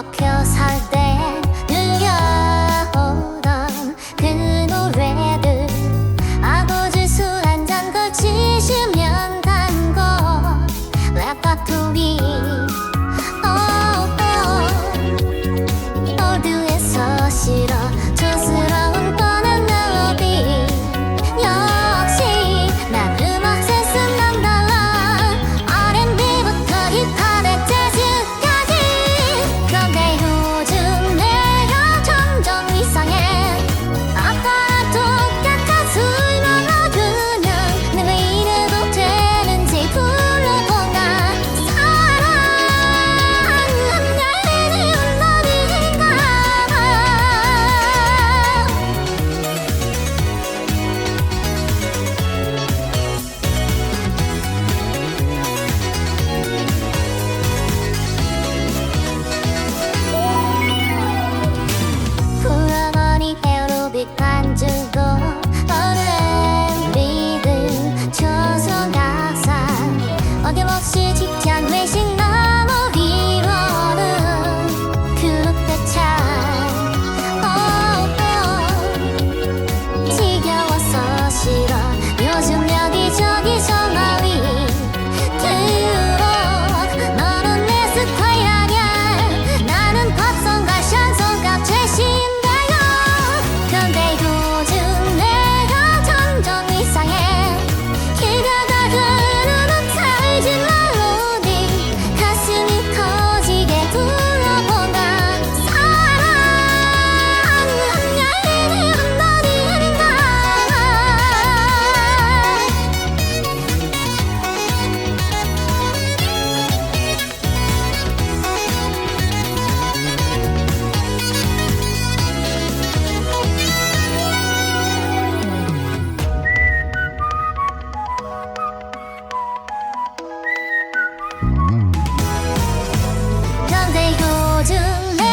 먹혀 살때 들려오던 그 노래들. 아버지 술 한잔 거치시면 단거. 랩바투비 London 근데 요즘